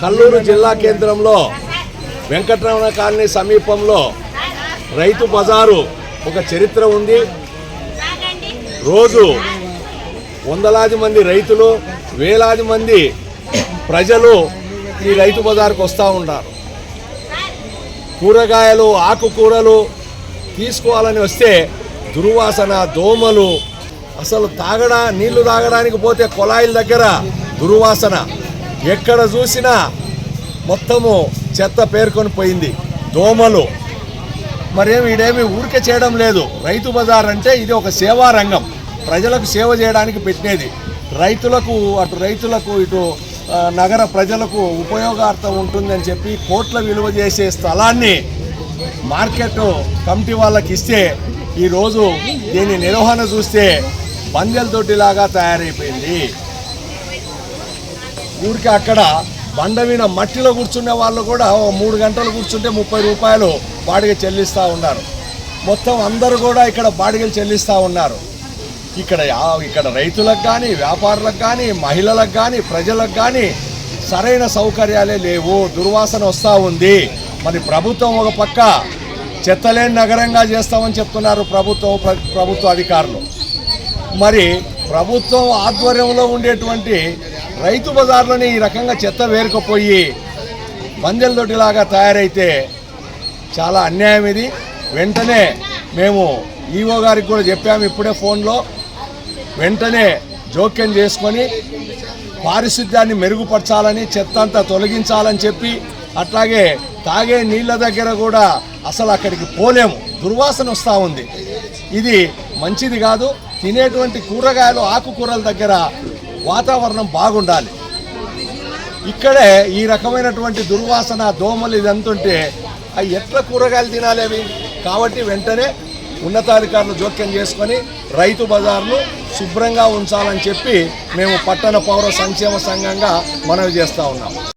కల్లూరు జిల్లా కేంద్రంలో వెంకటరమణ కాలనీ సమీపంలో రైతు బజారు ఒక చరిత్ర ఉంది. రోజు వందలాది మంది రైతులు వేలాది మంది ప్రజలు ఈ రైతు బజార్కు వస్తూ ఉంటారు. కూరగాయలు ఆకుకూరలు తీసుకోవాలని వస్తే దుర్వాసన దోమలు అసలు తాగడా నీళ్ళు తాగడానికి పోతే కొలాయిల దగ్గర దుర్వాసన. ఎక్కడ చూసినా మొత్తము చెత్త పేర్కొని పోయింది. దోమలు. మరేమి ఇదేమి ఊరికే చేయడం లేదు. రైతు బజార్ అంటే ఇది ఒక సేవా రంగం. ప్రజలకు సేవ చేయడానికి పెట్టినది. రైతులకు అటు రైతులకు ఇటు నగర ప్రజలకు ఉపయోగార్థం ఉంటుందని చెప్పి కోట్ల విలువ చేసే స్థలాన్ని మార్కెట్ కమిటీ వాళ్ళకి ఇస్తే ఈరోజు దీని నిర్వహణ చూస్తే బందెల తొట్టిలాగా తయారైపోయింది. ఊరికి అక్కడ బండ మీద మట్టిలో కూర్చునే వాళ్ళు కూడా మూడు గంటలు కూర్చుంటే ముప్పై రూపాయలు బాడిగ చెల్లిస్తూ ఉన్నారు. మొత్తం అందరూ కూడా ఇక్కడ బాడిగలు చెల్లిస్తూ ఉన్నారు. ఇక్కడ యా- ఇక్కడ రైతులకు కానీ వ్యాపారులకు కానీ మహిళలకు కానీ ప్రజలకు కానీ సరైన సౌకర్యాలే లేవు. దుర్వాసన వస్తూ ఉంది. మరి ప్రభుత్వం ఒక పక్క చెత్తలేని నగరంగా చేస్తామని చెప్తున్నారు ప్రభుత్వం ప్రభుత్వ అధికారులు. మరి ప్రభుత్వం ఆధ్వర్యంలో ఉండేటువంటి రైతు బజార్లోనే ఈ రకంగా చెత్త వేరుకుపోయి దొడ్డిలాగా తయారైతే చాలా అన్యాయం ఇది. వెంటనే మేము ఈవో గారికి కూడా చెప్పాము ఇప్పుడే ఫోన్లో. వెంటనే జోక్యం చేసుకొని పారిశుద్ధ్యాన్ని మెరుగుపరచాలని చెత్త అంతా తొలగించాలని చెప్పి అట్లాగే తాగే నీళ్ళ దగ్గర కూడా అసలు అక్కడికి పోలేము. దుర్వాసన వస్తూ ఉంది. ఇది మంచిది కాదు. తినేటువంటి కూరగాయలు ఆకుకూరల దగ్గర వాతావరణం బాగుండాలి. ఇక్కడే ఈ రకమైనటువంటి దుర్వాసన దోమలు ఇదంతుంటే అవి ఎట్లా కూరగాయలు తినాలి కాబట్టి వెంటనే ఉన్నతాధికారులు జోక్యం చేసుకొని రైతు బజార్ను శుభ్రంగా ఉంచాలని చెప్పి మేము పట్టణ పౌర సంక్షేమ సంఘంగా మనవి చేస్తూ ఉన్నాం.